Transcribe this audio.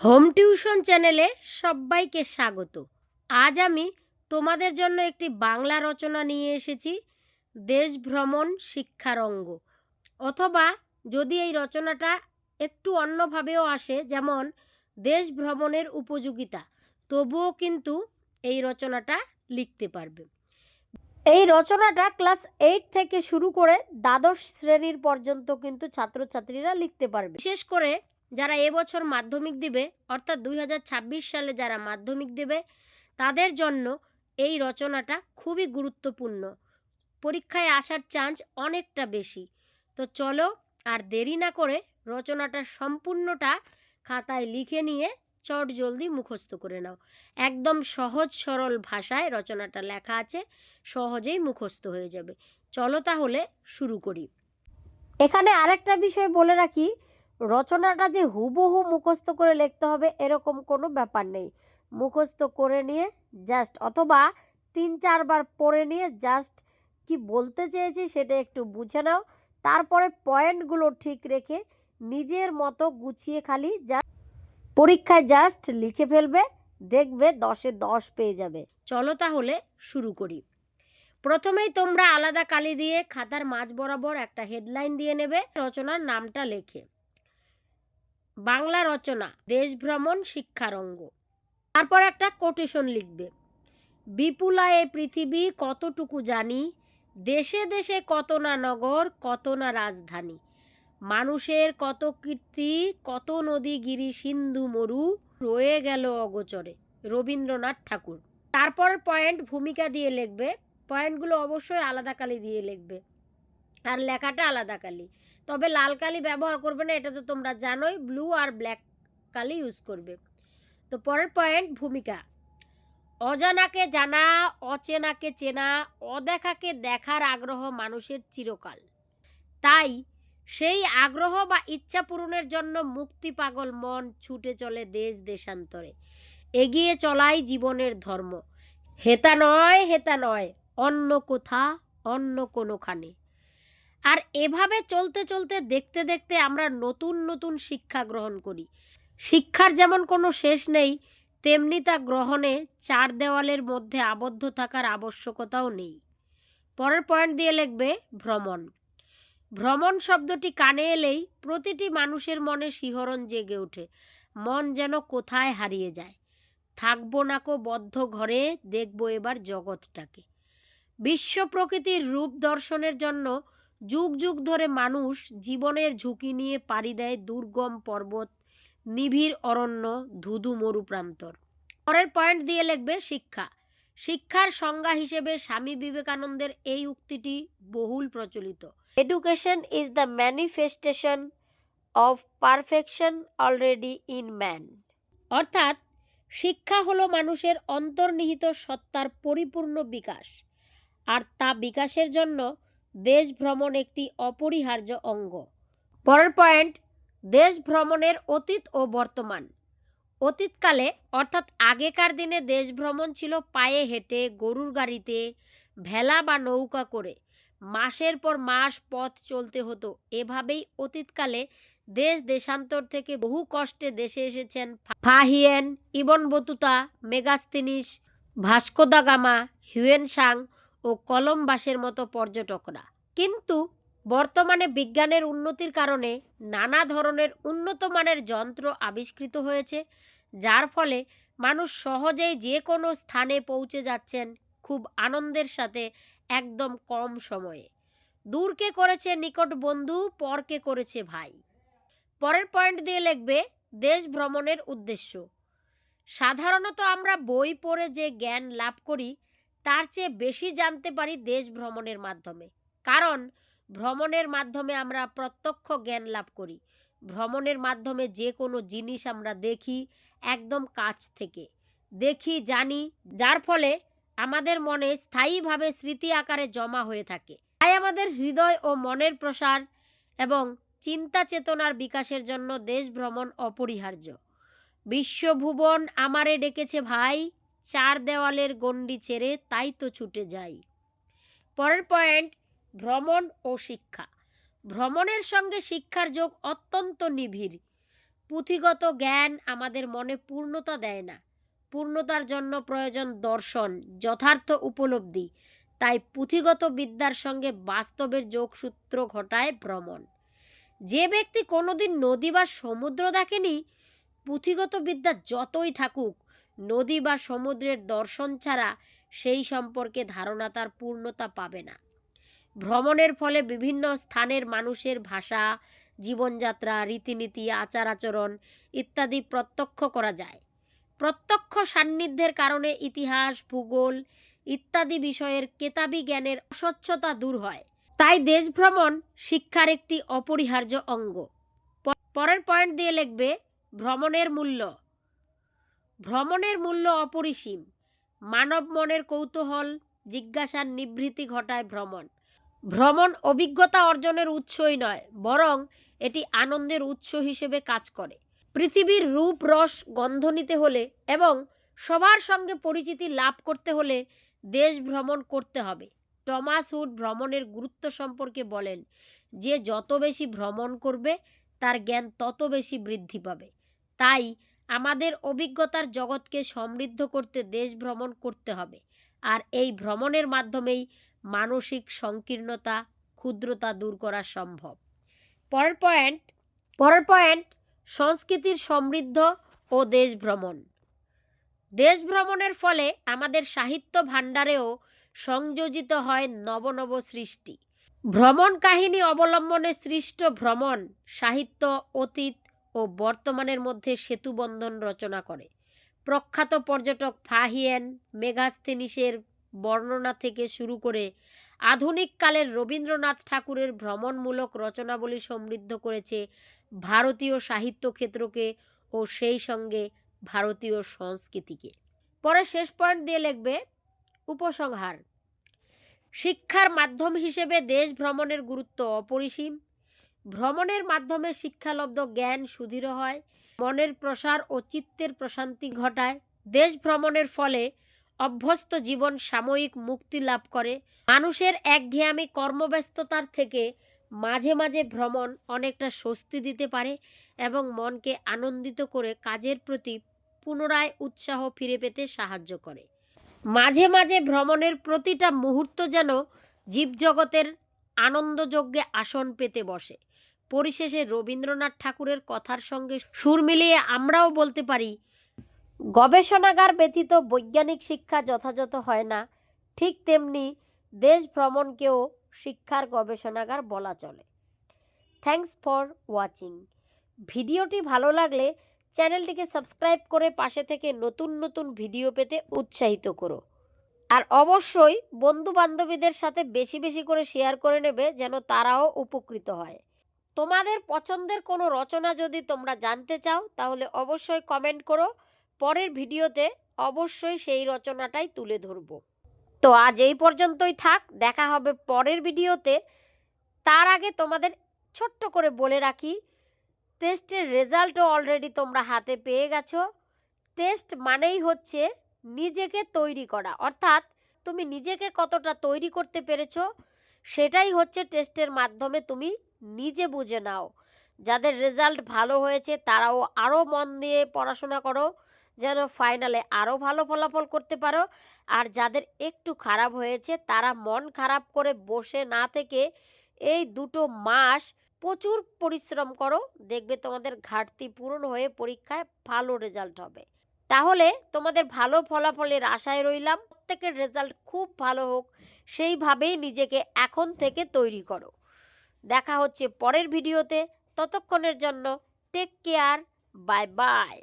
Home tuition চ্যানেলে সবাইকে স্বাগত। আজ আমি তোমাদের জন্য একটি বাংলা রচনা নিয়ে এসেছি, দেশ ভ্রমণ শিক্ষার অঙ্গ। অথবা যদি এই রচনাটা একটু অন্যভাবেও আসে, যেমন দেশ ভ্রমণের উপযোগিতা, তবুও কিন্তু এই রচনাটা লিখতে পারবে। এই রচনাটা ক্লাস এইট থেকে শুরু করে দ্বাদশ শ্রেণির পর্যন্ত কিন্তু ছাত্রছাত্রীরা লিখতে পারবে। বিশেষ করে যারা এবছর মাধ্যমিক দিবে, অর্থাৎ দুই হাজার ছাব্বিশ সালে যারা মাধ্যমিক দেবে, তাদের জন্য এই রচনাটা খুবই গুরুত্বপূর্ণ। পরীক্ষায় আসার চান্স অনেকটা বেশি। তো চলো আর দেরি না করে রচনাটা সম্পূর্ণটা খাতায় লিখে নিয়ে চট জলদি মুখস্থ করে নাও। একদম সহজ সরল ভাষায় রচনাটা লেখা আছে, সহজেই মুখস্থ হয়ে যাবে। চলো তাহলে শুরু করি। এখানে আরেকটা বিষয় বলে রাখি রচনাটা যে হুবহু মুখস্থ করে লিখতে হবে এরকম কোনো ব্যাপার নেই। মুখস্থ করে নিয়ে জাস্ট অথবা তিন চারবার পড়ে নিয়ে জাস্ট কি বলতে চেয়েছি সেটা একটু বুঝে নাও। তারপরে পয়েন্টগুলো ঠিক রেখে নিজের মতো গুছিয়ে খালি যা পরীক্ষায় জাস্ট লিখে ফেলবে, দেখবে দশে দশ পেয়ে যাবে। চলো তাহলে শুরু করি। প্রথমেই তোমরা আলাদা কালি দিয়ে খাতার মাঝ বরাবর একটা হেডলাইন দিয়ে নেবে, রচনার নামটা লেখে। বাংলা রচনা দেশ ভ্রমণ শিক্ষারঙ্গ। তারপর একটা কোটেশন লিখবে। বিপুলা এ পৃথিবী কতটুকু জানি? দেশে দেশে কত না নগর, কত না রাজধানী? মানুষের কত কীর্তি, কত নদী গিরি সিন্ধু মরু? রয়ে গেল অগোচরে। রবীন্দ্রনাথ ঠাকুর। তারপর পয়েন্ট ভূমিকা দিয়ে লিখবে। পয়েন্টগুলো অবশ্যই আলাদা কালি দিয়ে লিখবে। আর লেখাটা আলাদা কালি। তবে লাল কালি ব্যবহার করবে না, এটা তো তোমরা জানোই, ব্লু আর ব্ল্যাক কালি ইউজ করবে। তো পরের পয়েন্ট, ভূমিকা। অজানাকে জানা, অচেনাকে চেনা, অদেখাকে দেখার আগ্রহ মানুষের চিরকাল। তাই সেই আগ্রহ বা ইচ্ছা পূরণের জন্য মুক্তি পাগল মন ছুটে চলে দেশ দেশান্তরে। এগিয়ে চলাই জীবনের ধর্ম। হেতা নয় হেতা নয়, অন্য কোথা, অন্য কোনোখানে। আর এভাবে চলতে চলতে, দেখতে দেখতে আমরা নতুন নতুন শিক্ষা গ্রহণ করি। শিক্ষার যেমন কোনো শেষ নেই, তেমনি তা গ্রহণে চার দেওয়ালের মধ্যে আবদ্ধ থাকার আবশ্যকতাও নেই। পরের পয়েন্ট দিয়ে লিখবে ভ্রমণ। ভ্রমণ শব্দটি কানে এলেই প্রতিটি মানুষের মনে শিহরণ জেগে ওঠে। মন যেন কোথায় হারিয়ে যায়। থাকব নাকো বদ্ধ ঘরে, দেখব এবার জগৎটাকে। বিশ্ব প্রকৃতির রূপ দর্শনের জন্য যুগ যুগ ধরে মানুষ জীবনের ঝুঁকি নিয়ে পাড়ি দেয় দুর্গম পর্বত, নিবিড় অরণ্য, ধুধু মরু প্রান্তর পরের পয়েন্ট দিয়ে লিখবে শিক্ষা। শিক্ষার সংজ্ঞা হিসেবে স্বামী বিবেকানন্দের এই উক্তিটি বহুল প্রচলিত। Education is the manifestation of perfection already in man অর্থাৎ, শিক্ষা হলো মানুষের অন্তর্নিহিত সত্তার পরিপূর্ণ বিকাশ। আর তা বিকাশের জন্য দেশ ভ্রমণ একটি অপরিহার্য অঙ্গ। পরের পয়েন্ট দেশ ভ্রমণের অতীত ও বর্তমান। অতীতকালে, অর্থাৎ আগেকার দিনে দেশ ভ্রমণ ছিল পায়ে হেঁটে, গরুর গাড়িতে, ভেলা বা নৌকা করে। মাসের পর মাস পথ চলতে হতো। এভাবেই অতীতকালে দেশ দেশান্তর থেকে বহু কষ্টে দেশে এসেছেন Fahien, Ibn Battuta, Megasthenes, Vasco da Gama, Hiuen Tsang ও কলম্বাসের মতো পর্যটকরা। কিন্তু বর্তমানে বিজ্ঞানের উন্নতির কারণে নানা ধরনের উন্নত মানের যন্ত্র আবিষ্কৃত হয়েছে, যার ফলে মানুষ সহজেই যে কোনো স্থানে পৌঁছে যাচ্ছেন খুব আনন্দের সাথে একদম কম সময়ে। দূরকে করেছে নিকট বন্ধু, পরকে করেছে ভাই। পরের পয়েন্ট দিয়ে লিখবে, দেশ ভ্রমণের উদ্দেশ্য। সাধারণত আমরা বই পড়ে যে জ্ঞান লাভ করি তার চেয়ে বেশি জানতে পারি দেশ ভ্রমণের মাধ্যমে। কারণ, ভ্রমণের মাধ্যমে আমরা প্রত্যক্ষ জ্ঞান লাভ করি। ভ্রমণের মাধ্যমে যে কোনো জিনিস আমরা দেখি একদম কাছ থেকে। দেখি, জানি, যার ফলে আমাদের মনে স্থায়ীভাবে স্মৃতি আকারে জমা হয়ে থাকে। তাই আমাদের হৃদয় ও মনের প্রসার এবং চিন্তা চেতনার বিকাশের জন্য দেশ ভ্রমণ অপরিহার্য। বিশ্বভুবন আমারে ডেকেছে ভাই। চার দেওয়ালের গণ্ডি ছেড়ে তাই তো ছুটে যাই। পরের পয়েন্ট ভ্রমণ ও শিক্ষা। ভ্রমণের সঙ্গে শিক্ষার যোগ অত্যন্ত নিবিড়। পুঁথিগত জ্ঞান আমাদের মনে পূর্ণতা দেয় না। পূর্ণতার জন্য প্রয়োজন দর্শন, যথার্থ উপলব্ধি। তাই পুঁথিগত বিদ্যার সঙ্গে বাস্তবের যোগসূত্র ঘটায় ভ্রমণ। যে ব্যক্তি কোনোদিন নদী বা সমুদ্র দেখেনি, পুঁথিগত বিদ্যা যতই থাকুক নদী বা সমুদ্রের দর্শন ছাড়া সেই সম্পর্কে ধারণা তার পূর্ণতা পাবে না। ভ্রমণের ফলে বিভিন্ন স্থানের মানুষের ভাষা, জীবনযাত্রা, রীতিনীতি আচার আচরণ ইত্যাদি প্রত্যক্ষ করা যায়। প্রত্যক্ষ সান্নিধ্যের কারণে ইতিহাস, ভূগোল ইত্যাদি বিষয়ের কেতাবি জ্ঞানের অস্বচ্ছতা দূর হয়। তাই দেশ ভ্রমণ শিক্ষার একটি অপরিহার্য অঙ্গ। পরের পয়েন্ট দিয়ে লিখবে, ভ্রমণের মূল্য। ভ্রমণের মূল্য অপরিসীম। মানব মনের কৌতূহল, জিজ্ঞাসার নিবৃত্তি ঘটায় ভ্রমণ। ভ্রমণ অভিজ্ঞতা অর্জনের উৎসই নয়, বরং এটি আনন্দের উৎস হিসেবে কাজ করে। পৃথিবীর রূপ, রস, গন্ধ নিতে হলে এবং সবার সঙ্গে পরিচিতি লাভ করতে হলে দেশ ভ্রমণ করতে হবে। টমাস উড ভ্রমণের গুরুত্ব সম্পর্কে বলেন, যে যত বেশি ভ্রমণ করবে, তার জ্ঞান তত বেশি বৃদ্ধি পাবে। তাই আমাদের অভিজ্ঞতার জগৎকে সমৃদ্ধ করতে দেশ ভ্রমণ করতে হবে। আর এই ভ্রমণের মাধ্যমেই মানসিক সংকীর্ণতা, ক্ষুদ্রতা দূর করা সম্ভব। পরের পয়েন্ট পরের পয়েন্ট, সংস্কৃতির সমৃদ্ধ ও দেশ ভ্রমণ। দেশ ভ্রমণের ফলে আমাদের সাহিত্য ভাণ্ডারেও সংযোজিত হয় নব নব সৃষ্টি। ভ্রমণ কাহিনী অবলম্বনে সৃষ্ট ভ্রমণ, সাহিত্য, অতীত ও বর্তমানের মধ্যে সেতুবন্ধন রচনা করে। প্রখ্যাত পর্যটক ফাহিয়েন মেগাস্থেনিসের বর্ণনা থেকে শুরু করে আধুনিক কালের রবীন্দ্রনাথ ঠাকুরের ভ্রমণমূলক রচনাবলী সমৃদ্ধ করেছে ভারতীয় সাহিত্য ক্ষেত্রকে ও সেই সঙ্গে ভারতীয় সংস্কৃতিকে। পরে শেষ পয়েন্ট দিয়ে লিখবে, উপসংহার। শিক্ষার মাধ্যম হিসেবে দেশ ভ্রমণের গুরুত্ব অপরিসীম। ভ্রমণের মাধ্যমে শিক্ষালব্ধ জ্ঞান সুদৃঢ় হয়, মনের প্রসার ও চিত্তের প্রশান্তি ঘটায়। দেশ ভ্রমণের ফলে অভ্যস্ত জীবন সাময়িক মুক্তি লাভ করে। মানুষের একঘেয়ামি কর্মব্যস্ততার থেকে মাঝে মাঝে ভ্রমণ অনেকটা স্বস্তি দিতে পারে এবং মনকে আনন্দিত করে কাজের প্রতি পুনরায় উৎসাহ ফিরে পেতে সাহায্য করে। মাঝে মাঝে ভ্রমণের প্রতিটা মুহূর্ত যেন জীবজগতের আনন্দযজ্ঞে আসন পেতে বসে। পরিশেষে রবীন্দ্রনাথ ঠাকুরের কথার সঙ্গে সুর মিলিয়ে আমরাও বলতে পারি, গবেষণাগার ব্যতীত বৈজ্ঞানিক শিক্ষা যথাযথ হয় না। ঠিক তেমনি দেশ ভ্রমণকেও শিক্ষার গবেষণাগার বলা চলে। Thanks for watching. ভিডিওটি ভালো লাগলে চ্যানেলটিকে সাবস্ক্রাইব করে পাশে থেকে নতুন নতুন ভিডিও পেতে উৎসাহিত করো। আর অবশ্যই বন্ধু বান্ধবীদের সাথে বেশি বেশি করে শেয়ার করে নেবে যেন তারাও উপকৃত হয়। তোমাদের পছন্দের কোনো রচনা যদি তোমরা জানতে চাও, তাহলে অবশ্যই কমেন্ট করো। পরের ভিডিওতে অবশ্যই সেই রচনাটাই তুলে ধরব। তো আজ এই পর্যন্তই থাক, দেখা হবে পরের ভিডিওতে। তার আগে তোমাদের ছোট্ট করে বলে রাখি, টেস্টের রেজাল্টও অলরেডি তোমরা হাতে পেয়ে গেছো। টেস্ট মানেই হচ্ছে নিজেকে তৈরি করা। অর্থাৎ তুমি নিজেকে কতটা তৈরি করতে পেরেছ, সেটাই হচ্ছে টেস্টের মাধ্যমে তুমি নিজে বুঝে নাও। যাদের রেজাল্ট ভালো হয়েছে, তারাও আরও মন দিয়ে পড়াশোনা করো, যেন ফাইনালে আরও ভালো ফলাফল করতে পারো। আর যাদের একটু খারাপ হয়েছে, তারা মন খারাপ করে বসে না থেকে এই দুটো মাস প্রচুর পরিশ্রম করো। দেখবে তোমাদের ঘাটতি পূরণ হয়ে পরীক্ষায় ভালো রেজাল্ট হবে। তাহলে তোমাদের ভালো ফলাফলের আশায় রইলাম। প্রত্যেকের রেজাল্ট খুব ভালো হোক, সেইভাবেই নিজেকে এখন থেকে তৈরি করো। দেখা হচ্ছে পরের ভিডিওতে। ততক্ষণের জন্য টেক কেয়ার বাই বাই